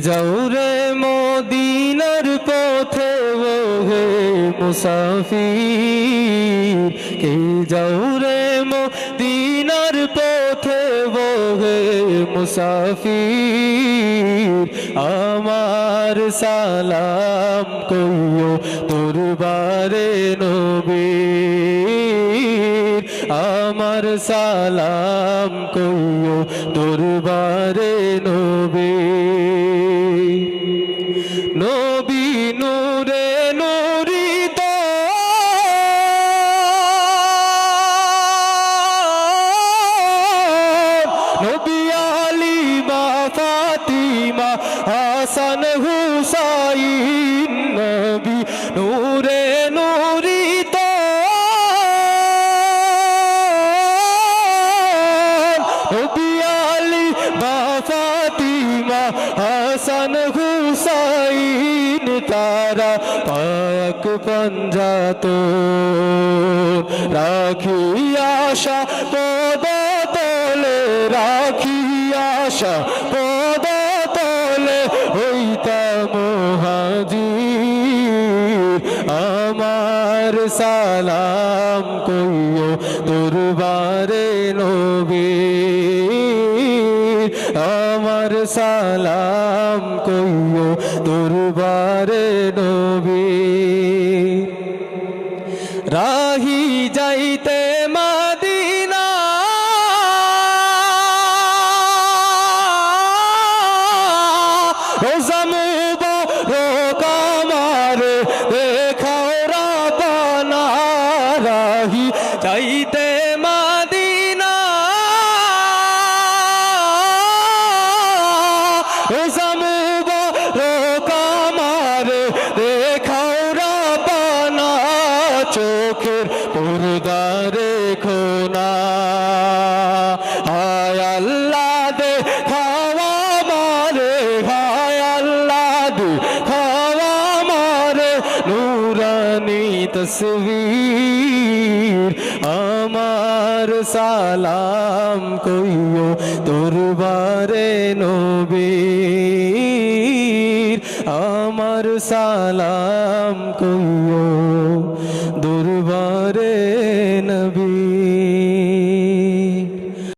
যাও রে মদিনার পথে, ও হে মুসাফির। কে যাও রে মদিনার পথে, ও হে মুসাফির। আমার সালাম কইও তোর বারে নবীর। আমার সালাম কইও তোর বারে নবীর। হাসান হুসাইন নবী, নূরে নূরিত নবী মা ফাতিমা, হাসান হুসাইন, তারা পাক পঞ্জাত। রাখি আশা পদ তলে রাখি আশা আমার সালাম কইও দরবারে নবী। আমার সালাম কইও দরবারে নবী। রাহি যাইতে মাদিনা। রোজামুব যাইতে মাদিনা। রোকামার চোখের পর্দারে। তসবীর আমার সালাম কইও তোরবারে নবীর আমার সালাম কইও